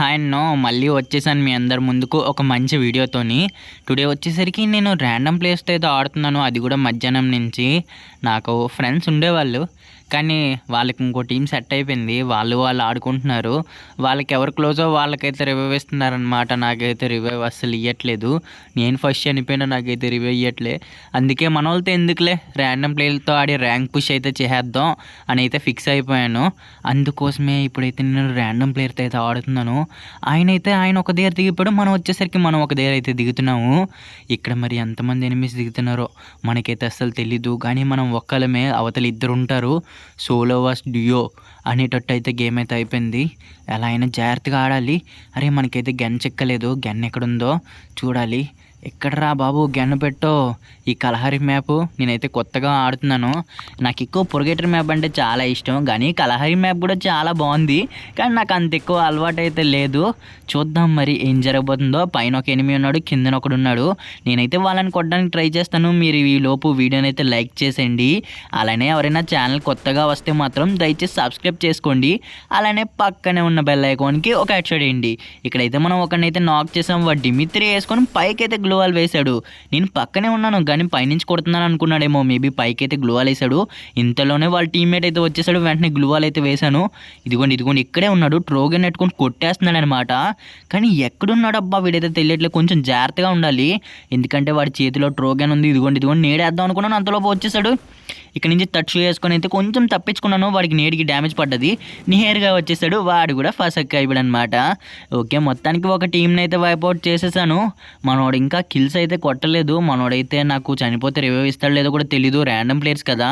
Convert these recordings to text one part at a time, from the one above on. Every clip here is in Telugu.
హాయ్ నో మళ్ళీ వచ్చేసాను మీ అందరి ముందుకు ఒక మంచి వీడియోతోని. టుడే వచ్చేసరికి నేను ర్యాండమ్ ప్లేస్తో అయితే ఆడుతున్నాను అది కూడా మధ్యాహ్నం నుంచి. నాకు ఫ్రెండ్స్ ఉండేవాళ్ళు. కానీ వాళ్ళకి ఇంకో టీం సెట్ అయిపోయింది. వాళ్ళు వాళ్ళు ఆడుకుంటున్నారు. వాళ్ళకి ఎవరు క్లోజో వాళ్ళకైతే రివైవ్ ఇస్తున్నారనమాట నాకైతే రివైవ్ అస్సలు ఇవ్వట్లేదు నేను ఫస్ట్ చనిపోయినా నాకైతే రివైవ్ ఇవ్వట్లే అందుకే మన వాళ్ళతో ఎందుకులే ర్యాండమ్ ప్లేయర్తో ఆడి ర్యాంక్ పుష్ అయితే చేసేద్దాం అని అయితే ఫిక్స్ అయిపోయాను. అందుకోసమే ఇప్పుడైతే నేను ర్యాండమ్ ప్లేయర్తో అయితే ఆడుతున్నాను. ఆయన అయితే ఆయన ఒక దగ్గర దిగిపోయాడు. మనం వచ్చేసరికి మనం ఒక దగ్గర అయితే దిగుతున్నాము. ఇక్కడ మరి ఎంతమంది ఎనిమిస్ దిగుతున్నారో మనకైతే అస్సలు తెలీదు. కానీ మనం ఒక్కలమే అవతల ఇద్దరు ఉంటారు. సోలో వర్స్ డియో అనేటట్టు అయితే గేమ్ అయితే అయిపోయింది. ఎలా అయినా జాగ్రత్తగా ఆడాలి. అరే మనకైతే గన్ చెక్కలేదు. గన్ ఎక్కడుందో చూడాలి. ఎక్కడరా బాబు గెన్న పెట్టో. ఈ కలహరి మ్యాప్ నేనైతే కొత్తగా ఆడుతున్నాను. నాకు ఎక్కువ పొరగేటర్ మ్యాప్ అంటే చాలా ఇష్టం కానీ కలహరి మ్యాప్ కూడా చాలా బాగుంది. కానీ నాకు అంత ఎక్కువ అలవాటు అయితే లేదు. చూద్దాం మరి ఏం జరగబోతుందో. పైన ఒక ఎనిమిది ఉన్నాడు కిందన ఒకడు ఉన్నాడు. నేనైతే వాళ్ళని కొట్టడానికి ట్రై చేస్తాను. మీరు ఈ లోపు వీడియోని అయితే లైక్ చేసేయండి. అలానే ఎవరైనా ఛానల్ కొత్తగా వస్తే మాత్రం దయచేసి సబ్స్క్రైబ్ చేసుకోండి. అలానే పక్కనే ఉన్న బెల్ ఐకాన్కి ఒక యాడ్ షాట్ వేయండి ఇక్కడైతే మనం ఒకరినైతే నాక్ చేసాం. వాడు డిమిత్రి వేసుకొని పైకి అయితే గ్లోవాల్ వేశాడు. నేను పక్కనే ఉన్నాను కానీ పైనుంచి కొడుతున్నాను అనుకున్నాడేమో. మేబీ పైకి అయితే గ్లోవాల్ వేశాడు. ఇంతలోనే వాళ్ళ టీమ్మేట్ అయితే వచ్చేసాడు. వెంటనే గ్లోవాల్ అయితే వేశాను. ఇదిగోండి ఇదిగోండి ఇక్కడే ఉన్నాడు. ట్రోగన్ నెట్టుకొని కొట్టేస్తున్నాడు అనమాట కానీ ఎక్కడున్నాడు అబ్బా వీడైతే తెలియట్లేదు కొంచెం జాగ్రత్తగా ఉండాలి. ఎందుకంటే వాడి చేతిలో ట్రోగన్ ఉంది. ఇదిగోండి ఇదిగోండి నేడేద్దాం అనుకున్నాను. అంతలోపు వచ్చేసాడు. ఇక్కడ నుంచి టచ్ వేసుకొని అయితే కొంచెం తప్పించుకున్నాను వాడికి నేడికి డ్యామేజ్ పడ్డది. నియర్గా వచ్చేసాడు వాడు కూడా ఫసక్ అయిపోయాడు అనమాట ఓకే మొత్తానికి ఒక టీంని అయితే వైపౌట్ చేసేసాను. మనోడు ఇంకా కిల్స్ అయితే కొట్టలేదు. మనోడైతే నాకు చనిపోతే రివైవ్ ఇస్తాడు లేదో కూడా తెలీదు ర్యాండమ్ ప్లేయర్స్ కదా.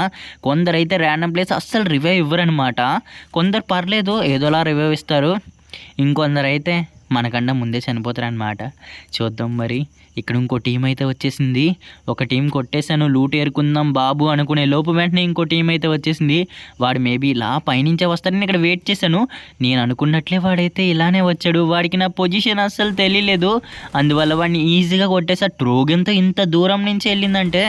కొందరు అయితే ర్యాండమ్ ప్లేయర్స్ అస్సలు రివైవ్ ఇవ్వరనమాట కొందరు పర్లేదు ఏదోలా రివైవ్ ఇస్తారు. ఇంకొందరైతే మనకన్నా ముందే చనిపోతారనమాట చూద్దాం మరి. ఇక్కడ ఇంకో టీం అయితే వచ్చేసింది. ఒక టీం కొట్టేశాను లూట్ ఏరుకుందాం బాబు అనుకునే లోపు వెంటనే ఇంకో టీం అయితే వచ్చేసింది. వాడు మేబీ ఇలా పైనుంచే వస్తాడని ఇక్కడ వెయిట్ చేశాను. నేను అనుకున్నట్లే వాడైతే ఇలానే వచ్చాడు. వాడికి నా పొజిషన్ అస్సలు తెలియలేదు. అందువల్ల వాడిని ఈజీగా కొట్టేసా. ట్రోగన్తో ఇంత దూరం నుంచి వెళ్ళిందంటే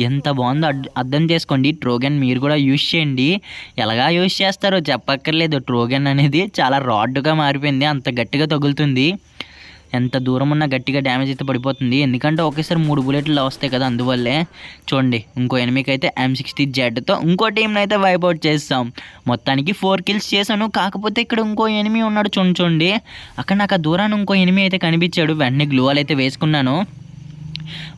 ఎంత బాగుందో అర్థం చేసుకోండి. ట్రోగన్ మీరు కూడా యూజ్ చేయండి. ఎలాగా యూజ్ చేస్తారో చెప్పక్కర్లేదు. ట్రోగన్ అనేది చాలా రాడ్గా మారిపోయింది. అంత గట్టిగా తగులుతుంది. ఎంత దూరం ఉన్నా గట్టిగా డ్యామేజ్ అయితే పడిపోతుంది. ఎందుకంటే ఒకేసారి మూడు బుల్లెట్లు వస్తాయి కదా అందువల్లే. చూడండి ఇంకో ఎనిమికి అయితే ఎం సిక్స్టీ జెడ్తో ఇంకో టీంని అయితే వైపౌట్ చేస్తాం. మొత్తానికి ఫోర్ కిల్స్ చేశాను. కాకపోతే ఇక్కడ ఇంకో ఎనిమి ఉన్నాడు చూడండి చూడండి. అక్కడ నాకు ఆ దూరాన్ని ఇంకో ఎనిమి అయితే కనిపించాడు. వెంటనే గ్లూవాల్ అయితే వేసుకున్నాను.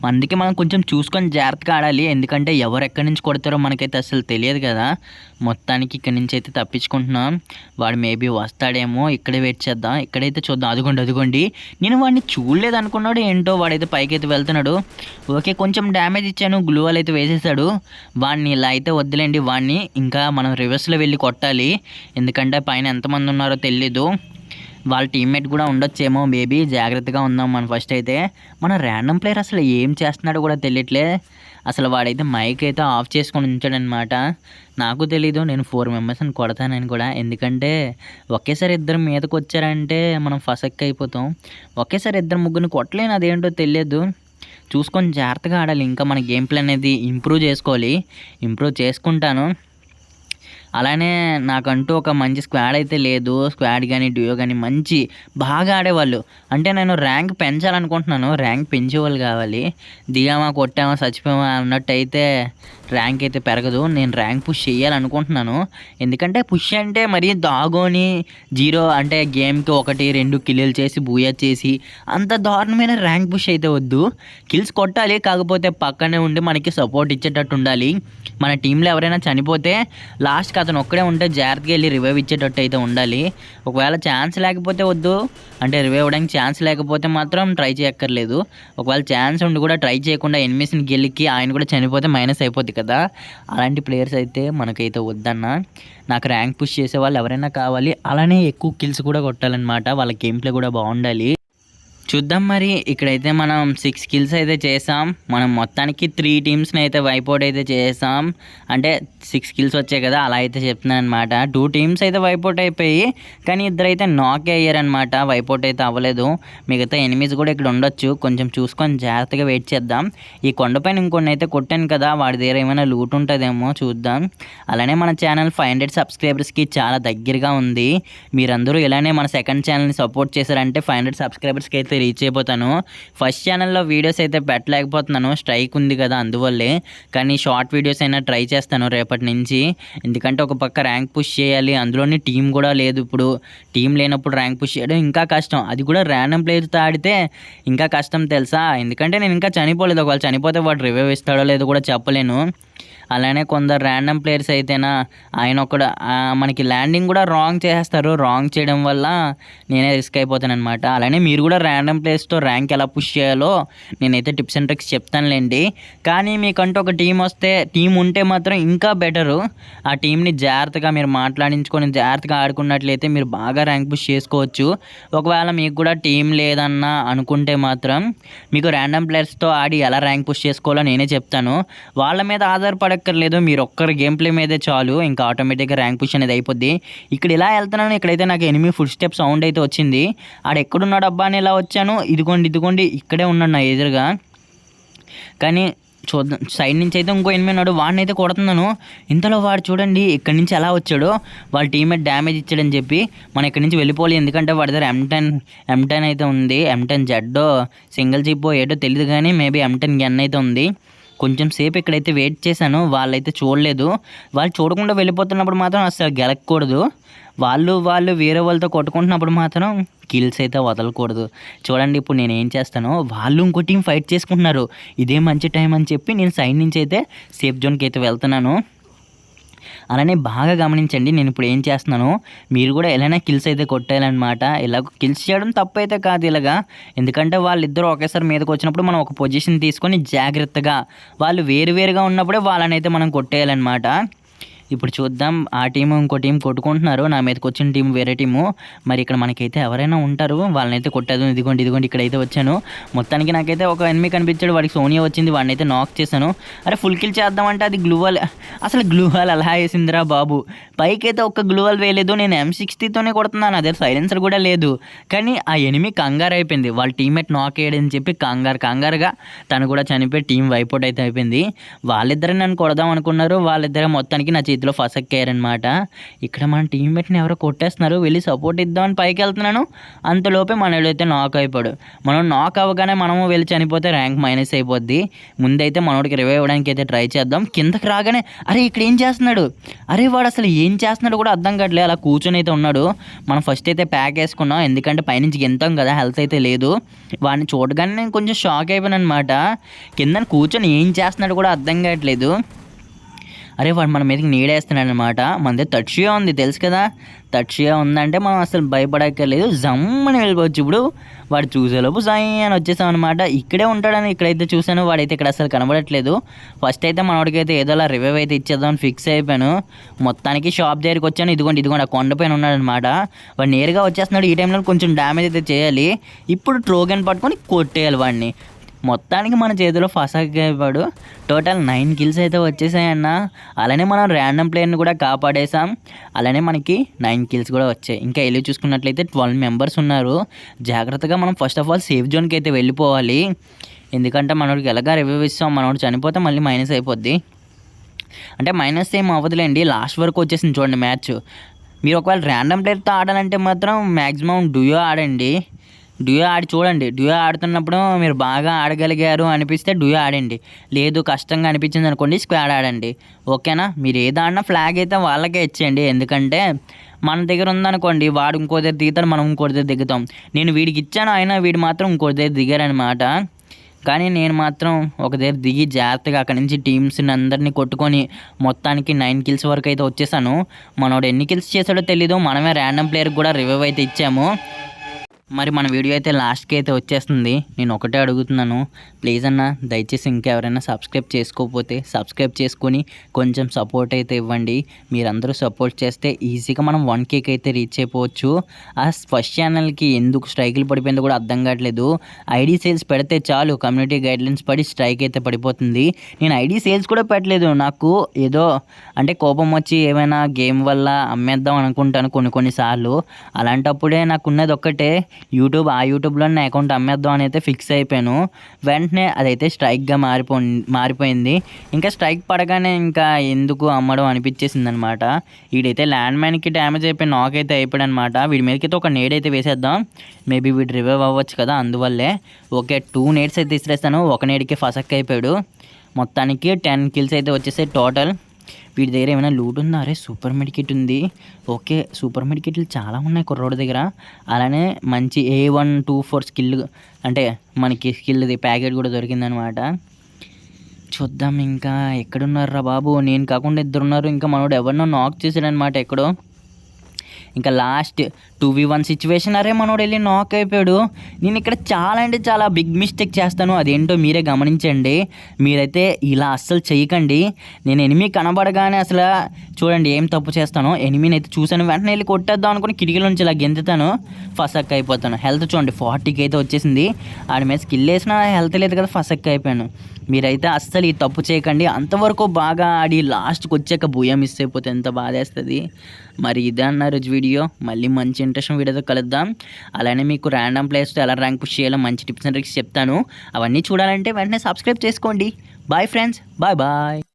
అందుకే మనం కొంచెం చూసుకొని జాగ్రత్తగా ఆడాలి. ఎందుకంటే ఎవరు ఎక్కడి నుంచి కొడతారో మనకైతే అసలు తెలియదు కదా. మొత్తానికి ఇక్కడి నుంచి అయితే తప్పించుకుంటున్నాం. వాడు మేబీ వస్తాడేమో ఇక్కడే వెయిట్ చేద్దాం. ఇక్కడైతే చూద్దాం. అదిగోండి అదిగోండి. నేను వాడిని చూడలేదు అనుకున్నాడు ఏంటో వాడైతే పైకి అయితే వెళ్తున్నాడు. ఓకే కొంచెం డ్యామేజ్ ఇచ్చాను. గ్లూవాల్ అయితే వేసేసాడు. వాడిని ఇలా అయితే వద్దులేండి. వాడిని ఇంకా మనం రివర్స్లో వెళ్ళి కొట్టాలి. ఎందుకంటే పైన ఎంతమంది ఉన్నారో తెలీదు. వాళ్ళ టీమ్మేట్ కూడా ఉండొచ్చేమో మేబీ జాగ్రత్తగా ఉందాం మనం ఫస్ట్ అయితే. మన ర్యాండమ్ ప్లేయర్ అసలు ఏం చేస్తున్నాడో కూడా తెలియట్లే. అసలు వాడైతే మైక్ అయితే ఆఫ్ చేసుకొని ఉంచాడనమాట నాకు తెలీదు నేను ఫోర్ మెంబర్స్ని కొడతానని కూడా. ఎందుకంటే ఒకేసారి ఇద్దరు మీదకి వచ్చారంటే మనం ఫసక్ అయిపోతాం. ఒకేసారి ఇద్దరు ముగ్గురిని కొట్టలేను అదేంటో తెలియదు. చూసుకొని జాగ్రత్తగా ఆడాలి. ఇంకా మన గేమ్ ప్లే అనేది ఇంప్రూవ్ చేసుకోవాలి. ఇంప్రూవ్ చేసుకుంటాను. అలానే నాకంటూ ఒక మంచి స్క్వాడ్ అయితే లేదు. స్క్వాడ్ కానీ డ్యూయో కానీ మంచి బాగా ఆడేవాళ్ళు. అంటే నేను ర్యాంక్ పెంచాలనుకుంటున్నాను. ర్యాంక్ పెంచేవాళ్ళు కావాలి. దిగామా కొట్టామా చచ్చిపోయామా అన్నట్టు అయితే ర్యాంక్ అయితే పెరగదు. నేను ర్యాంక్ పుష్ చేయాలనుకుంటున్నాను. ఎందుకంటే పుష్ అంటే మరీ దాగోని జీరో అంటే గేమ్కి ఒకటి రెండు కిల్లులు చేసి బూయా చేసి అంత దారుణమైన ర్యాంక్ పుష్ అయితే వద్దు. కిల్స్ కొట్టాలి కాకపోతే పక్కనే ఉండి మనకి సపోర్ట్ ఇచ్చేటట్టు ఉండాలి. మన టీంలో ఎవరైనా చనిపోతే లాస్ట్కి అతను ఒక్కడే ఉంటే జాగ్రత్తగా వెళ్ళి రివైవ్ ఇచ్చేటట్టు అయితే ఉండాలి. ఒకవేళ ఛాన్స్ లేకపోతే వద్దు. అంటే రివైవ్ అవ్వడానికి ఛాన్స్ లేకపోతే మాత్రం ట్రై చేయక్కర్లేదు. ఒకవేళ ఛాన్స్ ఉండి కూడా ట్రై చేయకుండా ఎనిమిస్ని గెలికి ఆయన కూడా చనిపోతే మైనస్ అయిపోద్ది కదా. అలాంటి ప్లేయర్స్ అయితే మనకైతే వద్దన్న. నాకు ర్యాంక్ పుష్ చేసే వాళ్ళు ఎవరైనా కావాలి. అలానే ఎక్కువ కిల్స్ కూడా కొట్టాలన్నమాట. వాళ్ళ గేమ్ ప్లే కూడా బాగుండాలి. చూద్దాం మరి. ఇక్కడైతే మనం సిక్స్ కిల్స్ అయితే చేసాం. మనం మొత్తానికి త్రీ టీమ్స్ని అయితే వైపౌట్ అయితే చేసాం. అంటే సిక్స్ కిల్స్ వచ్చాయి కదా అలా అయితే చెప్తున్నాను అనమాట టూ టీమ్స్ అయితే వైపౌట్ అయిపోయి కానీ ఇద్దరు అయితే నాక్ అయ్యారనమాట వైపౌట్ అయితే అవ్వలేదు. మిగతా ఎనిమిస్ కూడా ఇక్కడ ఉండొచ్చు. కొంచెం చూసుకొని జాగ్రత్తగా వెయిట్ చేద్దాం. ఈ కొండపైన ఇంకొన్ని అయితే కొట్టాను కదా వాడి దగ్గర ఏమైనా లూట్ ఉంటుందేమో చూద్దాం. అలానే మన ఛానల్ ఫైవ్ హండ్రెడ్ సబ్స్క్రైబర్స్కి చాలా దగ్గరగా ఉంది. మీరందరూ ఇలానే మన సెకండ్ ఛానల్ని సపోర్ట్ చేశారంటే ఫైవ్ హండ్రెడ్ సబ్స్క్రైబర్స్కి అయితే రీచ్ అయిపోతాను ఫస్ట్ ఛానల్లో వీడియోస్ అయితే పెట్టలేకపోతున్నాను. స్ట్రైక్ ఉంది కదా అందువల్లే. కానీ షార్ట్ వీడియోస్ అయినా ట్రై చేస్తాను రేపటి నుంచి. ఎందుకంటే ఒక పక్క ర్యాంక్ పుష్ చేయాలి. అందులోని టీం కూడా లేదు ఇప్పుడు. టీం లేనప్పుడు ర్యాంక్ పుష్ చేయడం ఇంకా కష్టం. అది కూడా ర్యాండమ్ ప్లేయర్తో ఆడితే ఇంకా కష్టం తెలుసా? ఎందుకంటే నేను ఇంకా చనిపోలేదు. ఒకవేళ చనిపోతే వాడు రివ్యూ ఇస్తాడో లేదో కూడా చెప్పలేను. అలానే కొందరు ర్యాండమ్ ప్లేయర్స్ అయితేనా ఆయన ఒకడు మనకి ల్యాండింగ్ కూడా రాంగ్ చేస్తారు రాంగ్ చేయడం వల్ల నేనే రిస్క్ అయిపోతాను అనమాట అలానే మీరు కూడా ర్యాండమ్ ప్లేయర్స్తో ర్యాంక్ ఎలా పుష్ చేయాలో నేనైతే టిప్స్ అండ్ ట్రిక్స్ చెప్తానులేండి. కానీ మీకంటూ ఒక టీం వస్తే టీం ఉంటే మాత్రం ఇంకా బెటరు ఆ టీంని జాగ్రత్తగా మీరు మాట్లాడించుకొని జాగ్రత్తగా ఆడుకున్నట్లయితే మీరు బాగా ర్యాంక్ పుష్ చేసుకోవచ్చు. ఒకవేళ మీకు కూడా టీం లేదన్నా అనుకుంటే మాత్రం మీకు ర్యాండమ్ ప్లేయర్స్తో ఆడి ఎలా ర్యాంక్ పుష్ చేసుకోవాలో నేనే చెప్తాను. వాళ్ళ మీద ఆధారపడక్కర్లేదు మీరు ఒక్కరు గేమ్ ప్లే మీదే చాలు ఇంకా ఆటోమేటిక్గా ర్యాంక్ పుష్ అనేది అయిపోద్ది. ఇక్కడ ఇలా వెళ్తున్నాను ఇక్కడైతే నాకు ఎనిమిది ఫుడ్ స్టెప్ సౌండ్ అయితే వచ్చింది. ఆడ ఎక్కడున్నాడు అబ్బా అని ఇలా వచ్చాను ఇదిగోండి ఇదిగోండి ఇక్కడే ఉన్నాడు నా ఎదురుగా. కానీ చూద్దాం సైడ్ నుంచి అయితే ఇంకో ఎనిమిది ఉన్నాడు వాడిని అయితే కొడుతున్నాను. ఇంతలో వాడు చూడండి ఇక్కడి నుంచి ఎలా వచ్చాడో వాళ్ళ టీమేట్ డ్యామేజ్ ఇచ్చాడని చెప్పి మనం ఇక్కడి నుంచి వెళ్ళిపోవాలి. ఎందుకంటే వాడి దగ్గర ఎం టెన్ ఎం టెన్ అయితే ఉంది ఎం టెన్ జెడ్డో సింగిల్ చిప్పో ఏటో తెలియదు కానీ మేబీ ఎం టెన్ గన్ అయితే ఉంది. కొంచెం సేపు ఇక్కడైతే వెయిట్ చేశాను వాళ్ళైతే చూడలేదు. వాళ్ళు చూడకుండా వెళ్ళిపోతున్నప్పుడు మాత్రం అసలు గెలకూడదు. వాళ్ళు వాళ్ళు వేరే వాళ్ళతో కొట్టుకుంటున్నప్పుడు మాత్రం కిల్స్ అయితే వదలకూడదు. చూడండి ఇప్పుడు నేను ఏం చేస్తాను వాళ్ళు ఇంకో టీం ఫైట్ చేసుకుంటున్నారు. ఇదే మంచి టైం అని చెప్పి నేను సైడ్ నుంచి అయితే సేఫ్ జోన్కి అయితే వెళ్తున్నాను. అలానే బాగా గమనించండి నేను ఇప్పుడు ఏం చేస్తున్నాను. మీరు కూడా ఎలానే కిల్స్ అయితే కొట్టేయాలన్నమాట. ఇలా కిల్స్ చేయడం తప్పు అయితే కాదు ఇలాగా. ఎందుకంటే వాళ్ళిద్దరూ ఒకేసారి మీదకి వచ్చినప్పుడు మనం ఒక పొజిషన్ తీసుకొని జాగ్రత్తగా వాళ్ళు వేరువేరుగా ఉన్నప్పుడే వాళ్ళనైతే మనం కొట్టేయాలన్నమాట. ఇప్పుడు చూద్దాం ఆ టీం ఇంకో టీం కొట్టుకుంటున్నారు. నా మీదకి వచ్చిన టీం వేరే టీము. మరి ఇక్కడ మనకైతే ఎవరైనా ఉంటారు వాళ్ళనైతే కొట్టదు ఇదిగోండి ఇదిగోండి ఇక్కడైతే వచ్చాను. మొత్తానికి నాకైతే ఒక ఎనిమిది కనిపించాడు. వాడికి సోనియా వచ్చింది. వాడిని అయితే నాక్ చేశాను. అరే ఫుల్ కిల్ చేద్దామంటే అది గ్లూవల్. అసలు గ్లూవల్ అలా వేసిందిరా బాబు? పైకి అయితే ఒక్క గ్లూవల్ వేయలేదు. నేను ఎం సిక్స్టీతోనే కొడుతున్నాను. అదే సైలెన్సర్ కూడా లేదు. కానీ ఆ ఎనిమి కంగారు అయిపోయింది. వాళ్ళ టీమ్మేట్ నాక్ వేయడని చెప్పి కంగారు కంగారుగా తను కూడా చనిపోయి టీం వైపౌట్ అయితే అయిపోయింది. వాళ్ళిద్దరే నన్ను కొడదాం అనుకున్నారు. వాళ్ళిద్దరే మొత్తానికి నా ఇందులో చేతిలో ఫసక్కారనమాట ఇక్కడ మన టీమ్మేట్ని ఎవరో కొట్టేస్తున్నారు వెళ్ళి సపోర్ట్ ఇద్దామని పైకి వెళ్తున్నాను. అంతలోపే మన అయితే నాక్ అయిపోయాడు మనం నాక్ అవ్వగానే మనము వెళ్ళి చనిపోతే ర్యాంక్ మైనస్ అయిపోద్ది. ముందైతే మనోడికి రివైవ్ అవ్వడానికి అయితే ట్రై చేద్దాం. కిందకి రాగానే అరే ఇక్కడ ఏం చేస్తున్నాడు? అరే వాడు అసలు ఏం చేస్తున్నాడు కూడా అర్థం కావట్లేదు అలా కూర్చొని అయితే ఉన్నాడు. మనం ఫస్ట్ అయితే ప్యాక్ వేసుకున్నాం. ఎందుకంటే పైనుంచి గెంతాం కదా హెల్త్ అయితే లేదు. వాడిని చూడగానే నేను కొంచెం షాక్ అయిపోయాను అనమాట కింద కూర్చొని ఏం చేస్తున్నాడు కూడా అర్థం కావట్లేదు. అరే వాడు మన మీదకి నీడేస్తున్నాడు అనమాట మన దగ్గర ఉంది తెలుసు కదా? తక్షియా ఉందంటే మనం అసలు భయపడక్కర్లేదు. జమ్మని వెళ్ళిపోవచ్చు ఇప్పుడు. వాడు చూసేలోపు సాయి అని వచ్చేసాం అనమాట ఇక్కడే ఉంటాడని ఇక్కడైతే చూసాను వాడైతే ఇక్కడ అసలు కనబడట్లేదు. ఫస్ట్ అయితే మనవాడికైతే అయితే ఏదోలా రివైవ్ అయితే ఇచ్చేద్దామని ఫిక్స్ అయిపోయాను. మొత్తానికి షాప్ దగ్గరికి వచ్చాను. ఇదిగోండి ఇదిగోండి ఆ కొండపైన ఉన్నాడనమాట వాడు నేరుగా వచ్చేస్తున్నాడు. ఈ టైంలో కొంచెం డ్యామేజ్ అయితే చేయాలి. ఇప్పుడు ట్రోగన్ పట్టుకొని కొట్టేయాలి వాడిని. మొత్తానికి మన చేతిలో ఫసాక్ అయిపోయాడు టోటల్ నైన్ కిల్స్ అయితే వచ్చేసాయన్న అలానే మనం ర్యాండమ్ ప్లేయర్ని కూడా కాపాడేసాం అలానే మనకి నైన్ కిల్స్ కూడా వచ్చాయి. ఇంకా వెళ్ళి చూసుకున్నట్లయితే ట్వెల్వ్ మెంబర్స్ ఉన్నారు. జాగ్రత్తగా మనం ఫస్ట్ ఆఫ్ ఆల్ సేఫ్ జోన్కి అయితే వెళ్ళిపోవాలి. ఎందుకంటే మనోడికి ఎలాగా రివ్యూ ఇస్తాం? మనోడు చనిపోతే మళ్ళీ మైనస్ అయిపోద్ది. అంటే మైనస్ ఏం అవ్వదులేండి. లాస్ట్ వరకు వచ్చేసింది చూడండి మ్యాచ్. మీరు ఒకవేళ ర్యాండమ్ ప్లేయర్తో ఆడాలంటే మాత్రం మ్యాక్సిమం డూయో ఆడండి. డ్యూయో ఆడి చూడండి. డ్యూయో ఆడుతున్నప్పుడు మీరు బాగా ఆడగలిగారు అనిపిస్తే డ్యూయో ఆడండి. లేదు కష్టంగా అనిపించింది అనుకోండి స్క్వాడ్ ఆడండి. ఓకేనా? మీరు ఏది ఆడినా ఫ్లాగ్ అయితే వాళ్ళకే ఇచ్చేయండి. ఎందుకంటే మన దగ్గర ఉందనుకోండి వాడు ఇంకో దగ్గర దిగుతాడు మనం ఇంకో దగ్గర దిగుతాం. నేను వీడికి ఇచ్చాను అయినా వీడు మాత్రం ఇంకో దగ్గర దిగారనమాట కానీ నేను మాత్రం ఒక దగ్గర దిగి జాగ్రత్తగా అక్కడి నుంచి టీమ్స్ని అందరినీ కొట్టుకొని మొత్తానికి నైన్ కిల్స్ వరకు అయితే వచ్చేసాను. మనోడు ఎన్ని కిల్స్ చేశాడో తెలీదు. మనమే ర్యాండమ్ ప్లేయర్కి కూడా రివైవ్ అయితే ఇచ్చాము. మరి మన వీడియో అయితే లాస్ట్కి అయితే వచ్చేస్తుంది. నేను ఒకటే అడుగుతున్నాను. ప్లీజ్ అన్న దయచేసి ఇంకెవరైనా సబ్స్క్రైబ్ చేసుకోకపోతే సబ్స్క్రైబ్ చేసుకొని కొంచెం సపోర్ట్ అయితే ఇవ్వండి. మీరందరూ సపోర్ట్ చేస్తే ఈజీగా మనం వన్ కేక్ అయితే రీచ్ అయిపోవచ్చు. ఆ ఫస్ట్ ఛానల్కి ఎందుకు స్ట్రైకులు పడిపోయిందో కూడా అర్థం కావట్లేదు. ఐడి సేల్స్ పెడితే చాలు కమ్యూనిటీ గైడ్లైన్స్ పడి స్ట్రైక్ అయితే పడిపోతుంది. నేను ఐడి సేల్స్ కూడా పెట్టలేదు. నాకు ఏదో అంటే కోపం వచ్చి ఏమైనా గేమ్ వల్ల అమ్మేద్దాం అనుకుంటాను కొన్ని కొన్నిసార్లు అలాంటప్పుడే నాకు ఉన్నది ఒక్కటే యూట్యూబ్ ఆ యూట్యూబ్లో నా అకౌంట్ అమ్మేద్దాం అని అయితే ఫిక్స్ అయిపోయాను. వెంటనే అదైతే స్ట్రైక్గా మారిపో మారిపోయింది. ఇంకా స్ట్రైక్ పడగానే ఇంకా ఎందుకు అమ్మడం అనిపించేసింది అనమాట వీడైతే ల్యాండ్ మ్యాన్కి డ్యామేజ్ అయిపోయి నాక్ అయితే అయిపోయాడు అనమాట వీడి మీదకైతే ఒక నేడ్ అయితే వేసేద్దాం. మేబీ వీడు రివైవ్ అవ్వచ్చు కదా అందువల్లే. ఓకే టూ నేడ్స్ అయితే ఇసిరేస్తాను ఒక నేడ్కి ఫసక్ అయిపోయాడు. మొత్తానికి టెన్ కిల్స్ అయితే వచ్చేసాయి టోటల్ వీడి దగ్గర ఏమైనా లూట్ ఉందా? అరే సూపర్ మెడికెట్ ఉంది. ఓకే సూపర్ మెడికెట్లు చాలా ఉన్నాయి కుర్రోడి దగ్గర. అలానే మంచి A one two four skill అంటే మనకి స్కిల్ది ప్యాకెట్ కూడా దొరికిందనమాట. చూద్దాం ఇంకా ఎక్కడున్నారా బాబు? నేను కాకుండా ఇద్దరున్నారు. ఇంకా మనోడు ఎవరినో నాక్ చేశాడనమాట ఎక్కడో. ఇంకా last two v one situation అరే మనోడు వెళ్ళి నాక్ అయిపోయాడు. నేను ఇక్కడ చాలా అంటే చాలా బిగ్ మిస్టేక్ చేస్తాను. అదేంటో మీరే గమనించండి. మీరైతే ఇలా అస్సలు చేయకండి. నేను ఎనిమి కనబడగానే అసలు చూడండి ఏం తప్పు చేస్తాను. ఎనిమిని అయితే చూసాను వెంటనే వెళ్ళి కొట్టేద్దాం అనుకుని కిటికీల నుంచి ఇలా గెంతుతాను. ఫసక్ అయిపోతాను. హెల్త్ చూడండి ఫార్టీకి అయితే వచ్చేసింది. ఆడి మీద స్కిల్ వేసినా హెల్త్ లేదు కదా ఫసక్ అయిపోయాను. మీరైతే అస్సలు ఈ తప్పు చేయకండి. అంతవరకు బాగా ఆడి లాస్ట్కి వచ్చాక భూయా మిస్ అయిపోతే ఎంత బాధేస్తుంది. మరి ఇదే అన్నారు వీడియో మళ్ళీ మంచి ఇంట్రెస్ట్ వీడియోతో కలుద్దాం. అలానే మీకు ర్యాండమ్ ప్లేస్తో ఎలా ర్యాంక్ పుష్ చేయాలో మంచి టిప్స్ అండ్ ట్రిక్స్ చెప్తాను. అవన్నీ చూడాలంటే వెంటనే సబ్స్క్రైబ్ చేసుకోండి. Bye friends bye bye